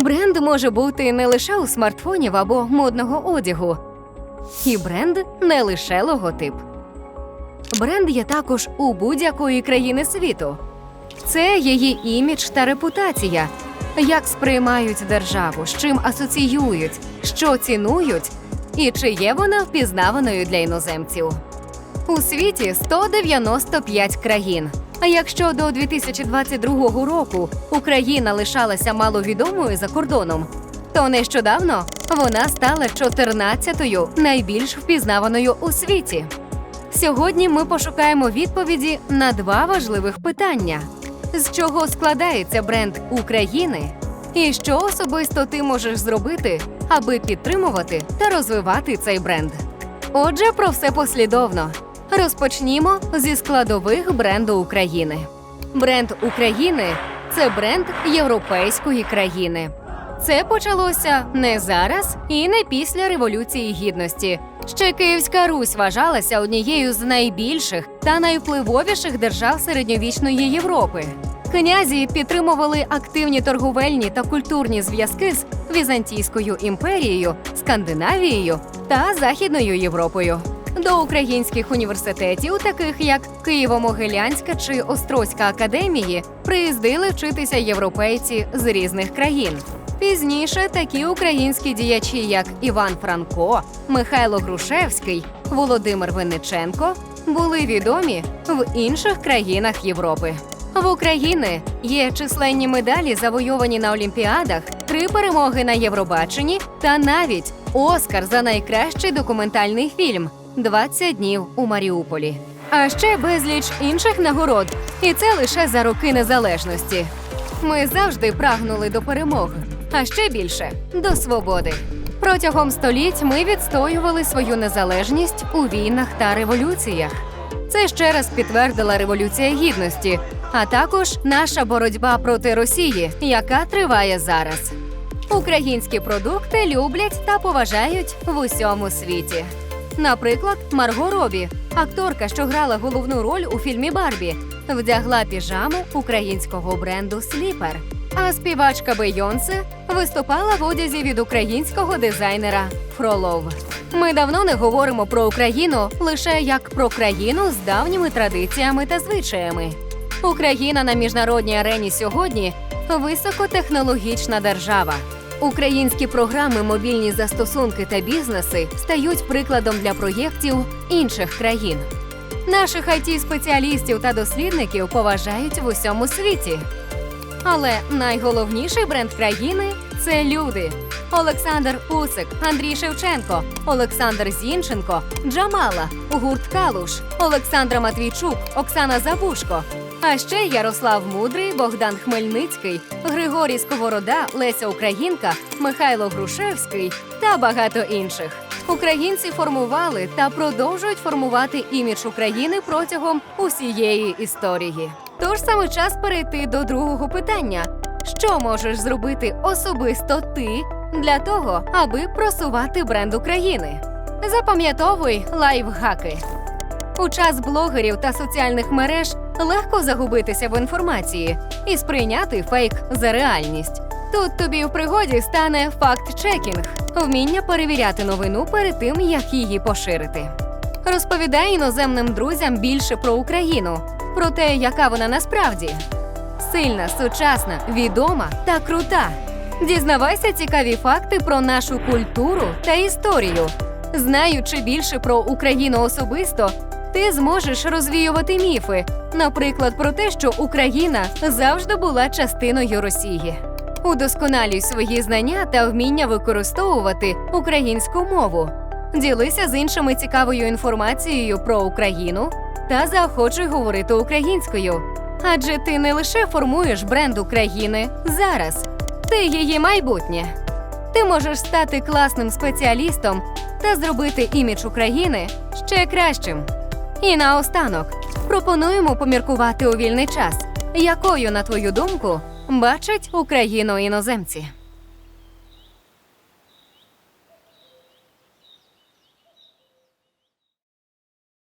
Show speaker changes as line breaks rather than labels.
Бренд може бути не лише у смартфонів або модного одягу. І бренд не лише логотип. Бренд є також у будь-якої країни світу. Це її імідж та репутація. Як сприймають державу, з чим асоціюють, що цінують, і чи є вона впізнаваною для іноземців. У світі 195 країн. А якщо до 2022 року Україна лишалася маловідомою за кордоном, то нещодавно вона стала 14-ю найбільш впізнаваною у світі. Сьогодні ми пошукаємо відповіді на два важливих питання: з чого складається бренд України, і що особисто ти можеш зробити, аби підтримувати та розвивати цей бренд. Отже, про все послідовно. Розпочнімо зі складових бренду України. Бренд України це бренд європейської країни. Це почалося не зараз і не після Революції Гідності. Ще Київська Русь вважалася однією з найбільших та найвпливовіших держав середньовічної Європи. Князі підтримували активні торговельні та культурні зв'язки з Візантійською імперією, Скандинавією та Західною Європою. До українських університетів, таких як Києво-Могилянська чи Острозька академії, приїздили вчитися європейці з різних країн. Пізніше такі українські діячі, як Іван Франко, Михайло Грушевський, Володимир Винниченко, були відомі в інших країнах Європи. В Україні є численні медалі, завойовані на Олімпіадах, три перемоги на Євробаченні та навіть Оскар за найкращий документальний фільм «20 днів у Маріуполі. А ще безліч інших нагород, і це лише за роки незалежності. Ми завжди прагнули до перемог, а ще більше до свободи. Протягом століть ми відстоювали свою незалежність у війнах та революціях. Це ще раз підтвердила революція гідності, а також наша боротьба проти Росії, яка триває зараз. Українські продукти люблять та поважають в усьому світі. Наприклад, Марго Робі, акторка, що грала головну роль у фільмі Барбі, вдягла піжаму українського бренду Сліпер. А співачка Бейонсе виступала в одязі від українського дизайнера Фролов. Ми давно не говоримо про Україну лише як про країну з давніми традиціями та звичаями. Україна на міжнародній арені сьогодні високотехнологічна держава. Українські програми, мобільні застосунки та бізнеси стають прикладом для проєктів інших країн. Наших it спеціалістів та дослідників поважають в усьому світі. Але найголовніший бренд країни це люди. Олександр Усик, Андрій Шевченко, Олександр Зінченко, Джамала, гурт Калуш, Олександра Матвійчук, Оксана Забушко. А ще Ярослав Мудрий, Богдан Хмельницький, Григорій Сковорода, Леся Українка, Михайло Грушевський та багато інших. Українці формували та продовжують формувати імідж України протягом усієї історії. Тож саме час перейти до другого питання: що можеш зробити особисто ти для того, аби просувати бренд України? Запам'ятовуй лайфхаки. У час блогерів та соціальних мереж легко загубитися в інформації і сприйняти фейк за реальність. Тут тобі в пригоді стане факт-чекінг, вміння перевіряти новину перед тим, як її поширити. Розповідай іноземним друзям більше про Україну, про те, яка вона насправді сильна, сучасна, відома та крута. Дізнавайся цікаві факти про нашу культуру та історію. Знаючи більше про Україну особисто, ти зможеш розвіювати міфи, наприклад, про те, що Україна завжди була частиною Росії. Удосконалюй свої знання та вміння використовувати українську мову. Ділися з іншими цікавою інформацією про Україну та заохочуй говорити українською. Адже ти не лише формуєш бренд України зараз, ти її майбутнє. Ти можеш стати класним спеціалістом та зробити імідж України ще кращим. І наостанок пропонуємо поміркувати у вільний час, якою, на твою думку, бачать Україну іноземці.